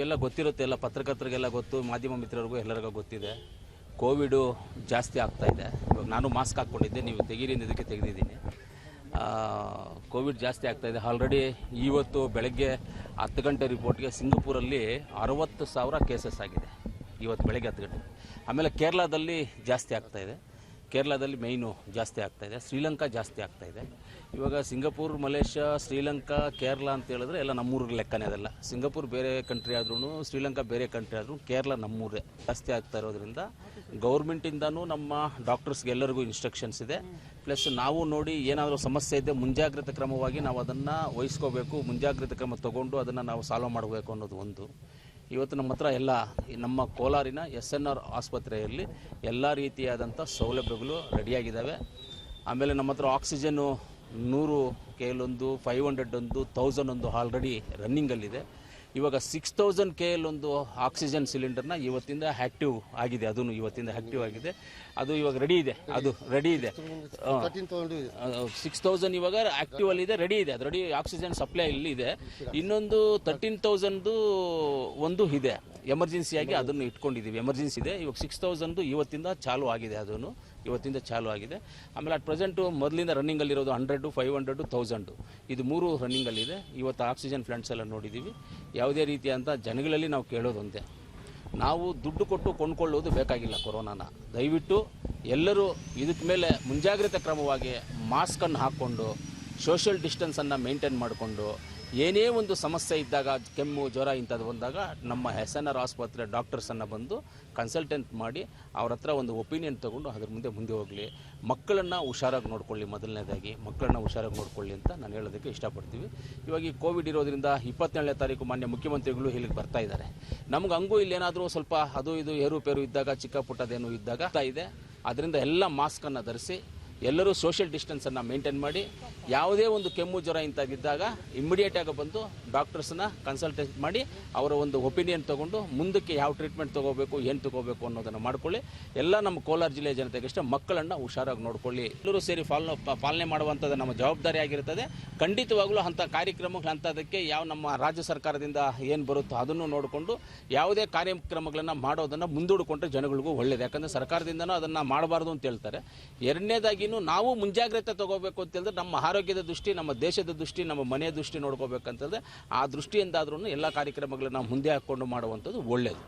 ನಿಮಗೆಲ್ಲ ಗೊತ್ತಿರುತ್ತೆ, ಎಲ್ಲ ಪತ್ರಕರ್ತರಿಗೆಲ್ಲ ಗೊತ್ತು, ಮಾಧ್ಯಮ ಮಿತ್ರರಿಗೂ ಎಲ್ಲರಿಗೂ ಗೊತ್ತಿದೆ. ಕೋವಿಡು ಜಾಸ್ತಿ ಆಗ್ತಾ ಇದೆ. ಇವಾಗ ನಾನು ಮಾಸ್ಕ್ ಹಾಕ್ಕೊಂಡಿದ್ದೆ, ನೀವು ತೆಗೀರಿ ಇದಕ್ಕೆ ತೆಗೆದಿದ್ದೀನಿ. ಕೋವಿಡ್ ಜಾಸ್ತಿ ಆಗ್ತಾಯಿದೆ ಆಲ್ರೆಡಿ ಇವತ್ತು ಬೆಳಗ್ಗೆ ಹತ್ತು ಗಂಟೆ ರಿಪೋರ್ಟ್ಗೆ ಸಿಂಗಪುರಲ್ಲಿ ಅರವತ್ತು ಸಾವಿರ ಕೇಸಸ್ ಆಗಿದೆ. ಇವತ್ತು ಬೆಳಗ್ಗೆ ಹತ್ತು ಗಂಟೆ ಆಮೇಲೆ ಕೇರಳದಲ್ಲಿ ಜಾಸ್ತಿ ಆಗ್ತಾಯಿದೆ ಕೇರಳದಲ್ಲಿ ಮೈನು ಜಾಸ್ತಿ ಆಗ್ತಾ ಇದೆ, ಶ್ರೀಲಂಕಾ ಜಾಸ್ತಿ ಆಗ್ತಾ ಇದೆ. ಇವಾಗ ಸಿಂಗಾಪುರ್, ಮಲೇಷ್ಯಾ, ಶ್ರೀಲಂಕಾ, ಕೇರಳ ಅಂತ ಹೇಳಿದ್ರೆ ಎಲ್ಲ ನಮ್ಮೂರ ಲೆಕ್ಕನೇ ಅದೆಲ್ಲ. ಸಿಂಗಾಪುರ್ ಬೇರೆ ಕಂಟ್ರಿ ಆದ್ರೂ ಶ್ರೀಲಂಕಾ ಬೇರೆ ಕಂಟ್ರಿ ಆದ್ರೂ ಕೇರಳ ನಮ್ಮೂರೇ. ಜಾಸ್ತಿ ಆಗ್ತಾ ಇರೋದ್ರಿಂದ ಗೌರ್ಮೆಂಟಿಂದನೂ ನಮ್ಮ ಡಾಕ್ಟರ್ಸ್ಗೆ ಎಲ್ಲರಿಗೂ ಇನ್ಸ್ಟ್ರಕ್ಷನ್ಸ್ ಇದೆ. ಪ್ಲಸ್ ನಾವು ನೋಡಿ ಏನಾದರೂ ಸಮಸ್ಯೆ ಇದೆ ಮುಂಜಾಗ್ರತೆ ಕ್ರಮವಾಗಿ ನಾವು ಅದನ್ನು ವಹಿಸ್ಕೋಬೇಕು, ಮುಂಜಾಗ್ರತೆ ಕ್ರಮ ತಗೊಂಡು ಅದನ್ನು ನಾವು ಸಾಲ್ವ್ ಮಾಡಬೇಕು ಅನ್ನೋದು ಒಂದು. ಇವತ್ತು ನಮ್ಮ ಹತ್ರ ಎಲ್ಲ ನಮ್ಮ ಕೋಲಾರಿನ ಎಸ್ ಎನ್ ಆರ್ ಆಸ್ಪತ್ರೆಯಲ್ಲಿ ಎಲ್ಲ ರೀತಿಯಾದಂಥ ಸೌಲಭ್ಯಗಳು ರೆಡಿಯಾಗಿದ್ದಾವೆ. ಆಮೇಲೆ ನಮ್ಮ ಹತ್ರ ಆಕ್ಸಿಜನ್ನು ನೂರು ಕೆ ಎಲ್ ಒಂದು ಫೈವ್ ಹಂಡ್ರೆಡ್ ಒಂದು ತೌಸಂಡ್ ಒಂದು ಆಲ್ರೆಡಿ ರನ್ನಿಂಗಲ್ಲಿದೆ ಇವಾಗ ಸಿಕ್ಸ್ ತೌಸಂಡ್ ಕೆ ಎಲ್ ಒಂದು ಆಕ್ಸಿಜನ್ ಸಿಲಿಂಡರ್ನ ಇವತ್ತಿಂದ ಆ್ಯಕ್ಟಿವ್ ಆಗಿದೆ. ಅದನ್ನು ಇವತ್ತಿಂದ ಆ್ಯಕ್ಟಿವ್ ಆಗಿದೆ. ಅದು ಇವಾಗ ರೆಡಿ ಇದೆ. ಅದು ರೆಡಿ ಇದೆ. ಸಿಕ್ಸ್ ತೌಸಂಡ್ ಇವಾಗ ಆಕ್ಟಿವ್ ಅಲ್ಲಿ ಇದೆ ರೆಡಿ ಇದೆ. ಅದು ರೆಡಿ ಆಕ್ಸಿಜನ್ ಸಪ್ಲೈ ಇಲ್ಲಿ ಇದೆ ಇನ್ನೊಂದು ತರ್ಟೀನ್ ತೌಸಂಡ್ದು ಒಂದು ಇದೆ. ಎಮರ್ಜೆನ್ಸಿಯಾಗಿ ಅದನ್ನು ಇಟ್ಕೊಂಡಿದ್ದೀವಿ. ಎಮರ್ಜೆನ್ಸಿ ಇದೆ. ಇವಾಗ ಸಿಕ್ಸ್ ತೌಸಂಡು ಇವತ್ತಿಂದ ಚಾಲು ಆಗಿದೆ ಅದನ್ನು ಇವತ್ತಿಂದ ಚಾಲು ಆಗಿದೆ. ಆಮೇಲೆ ಅಟ್ ಪ್ರೆಸೆಂಟು ಮೊದಲಿಂದ ರನ್ನಿಂಗಲ್ಲಿರೋದು ಹಂಡ್ರೆಡು ಫೈವ್ ಹಂಡ್ರೆಡು ತೌಸಂಡು ಇದು ಮೂರು ರನ್ನಿಂಗಲ್ಲಿದೆ ಇವತ್ತು ಆಕ್ಸಿಜನ್ ಪ್ಲಾಂಟ್ಸ್ ಎಲ್ಲ ನೋಡಿದ್ದೀವಿ. ಯಾವುದೇ ರೀತಿಯಂಥ ಜನಗಳಲ್ಲಿ ನಾವು ಕೇಳೋದೊಂದೇ ನಾವು ದುಡ್ಡು ಕೊಟ್ಟು ಕೊಂಡ್ಕೊಳ್ಳೋದು ಬೇಕಾಗಿಲ್ಲ ಕೊರೋನಾನ. ದಯವಿಟ್ಟು ಎಲ್ಲರೂ ಇದಕ್ಕೆ ಮೇಲೆ ಮುಂಜಾಗ್ರತೆ ಕ್ರಮವಾಗಿ ಮಾಸ್ಕನ್ನು ಹಾಕ್ಕೊಂಡು ಸೋಷಿಯಲ್ ಡಿಸ್ಟೆನ್ಸನ್ನು ಮೇಂಟೈನ್ ಮಾಡಿಕೊಂಡು ಏನೇ ಒಂದು ಸಮಸ್ಯೆ ಇದ್ದಾಗ, ಕೆಮ್ಮು, ಜ್ವರ ಇಂಥದ್ದು ಬಂದಾಗ ನಮ್ಮ ಎಸ್ ಎನ್ ಆರ್ ಆಸ್ಪತ್ರೆ ಡಾಕ್ಟರ್ಸನ್ನು ಬಂದು ಕನ್ಸಲ್ಟೆಂಟ್ ಮಾಡಿ ಅವ್ರ ಹತ್ರ ಒಂದು ಒಪಿನಿಯನ್ ತೊಗೊಂಡು ಅದ್ರ ಮುಂದೆ ಮುಂದೆ ಹೋಗಲಿ. ಮಕ್ಕಳನ್ನು ಹುಷಾರಾಗಿ ನೋಡ್ಕೊಳ್ಳಿ ಮೊದಲನೇದಾಗಿ. ಮಕ್ಕಳನ್ನ ಹುಷಾರಾಗಿ ನೋಡ್ಕೊಳ್ಳಿ ಅಂತ ನಾನು ಹೇಳೋದಕ್ಕೆ ಇಷ್ಟಪಡ್ತೀವಿ. ಇವಾಗ ಈ ಕೋವಿಡ್ ಇರೋದ್ರಿಂದ ಇಪ್ಪತ್ತೇಳನೇ ತಾರೀಕು ಮಾನ್ಯ ಮುಖ್ಯಮಂತ್ರಿಗಳು ಇಲ್ಲಿಗೆ ಬರ್ತಾ ಇದ್ದಾರೆ ನಮ್ಗೆ ಹಂಗೂ ಇಲ್ಲೇನಾದರೂ ಸ್ವಲ್ಪ ಅದು ಇದು ಏರುಪೇರು ಇದ್ದಾಗ, ಚಿಕ್ಕ ಪುಟ್ಟದೇನು ಇದ್ದಾಗ ಇದೆ. ಅದರಿಂದ ಎಲ್ಲ ಮಾಸ್ಕನ್ನು ಧರಿಸಿ ಎಲ್ಲರೂ ಸೋಷಿಯಲ್ ಡಿಸ್ಟೆನ್ಸನ್ನು ಮೇಂಟೈನ್ ಮಾಡಿ, ಯಾವುದೇ ಒಂದು ಕೆಮ್ಮು ಜ್ವರ ಇಂಥದ್ದಿದ್ದಾಗ ಇಮ್ಮಿಡಿಯೇಟಾಗಿ ಬಂದು ಡಾಕ್ಟರ್ಸನ್ನ ಕನ್ಸಲ್ಟೇಟ್ ಮಾಡಿ, ಅವರ ಒಂದು ಒಪಿನಿಯನ್ ತೊಗೊಂಡು ಮುಂದಕ್ಕೆ ಯಾವ ಟ್ರೀಟ್ಮೆಂಟ್ ತೊಗೋಬೇಕು, ಏನು ತೊಗೋಬೇಕು ಅನ್ನೋದನ್ನು ಮಾಡ್ಕೊಳ್ಳಿ. ಎಲ್ಲ ನಮ್ಮ ಕೋಲಾರ ಜಿಲ್ಲೆಯ ಜನತೆಗೆ ಇಷ್ಟ ಮಕ್ಕಳನ್ನು ಹುಷಾರಾಗಿ ನೋಡ್ಕೊಳ್ಳಿ. ಎಲ್ಲರೂ ಸೇರಿ ಫಾಲೋ ಪಾಲನೆ ಮಾಡುವಂಥದ್ದು ನಮ್ಮ ಜವಾಬ್ದಾರಿ ಆಗಿರುತ್ತದೆ ಖಂಡಿತವಾಗಲೂ ಅಂಥ ಕಾರ್ಯಕ್ರಮಗಳು, ಅಂಥದಕ್ಕೆ ಯಾವ ನಮ್ಮ ರಾಜ್ಯ ಸರ್ಕಾರದಿಂದ ಏನು ಬರುತ್ತೋ ಅದನ್ನು ನೋಡಿಕೊಂಡು, ಯಾವುದೇ ಕಾರ್ಯಕ್ರಮಗಳನ್ನು ಮಾಡೋದನ್ನು ಮುಂದೂಡಿಕೊಂಡ್ರೆ ಜನಗಳಿಗೂ ಒಳ್ಳೇದು. ಯಾಕಂದರೆ ಸರ್ಕಾರದಿಂದನೂ ಅದನ್ನು ಮಾಡಬಾರ್ದು ಅಂತ ಹೇಳ್ತಾರೆ. ಎರಡನೇದಾಗಿನೂ ನಾವು ಮುಂಜಾಗ್ರತೆ ತಗೋಬೇಕು ಅಂತೇಳಿದ್ರೆ ನಮ್ಮ ಆರೋಗ್ಯದ ದೃಷ್ಟಿ, ನಮ್ಮ ದೇಶದ ದೃಷ್ಟಿ, ನಮ್ಮ ಮನೆಯ ದೃಷ್ಟಿ ನೋಡ್ಕೋಬೇಕಂತಂದ್ರೆ ಆ ದೃಷ್ಟಿಯಿಂದಾದ್ರೂ ಎಲ್ಲ ಕಾರ್ಯಕ್ರಮಗಳನ್ನ ಮುಂದೆ ಹಾಕ್ಕೊಂಡು ಮಾಡುವಂಥದ್ದು ಒಳ್ಳೆಯದು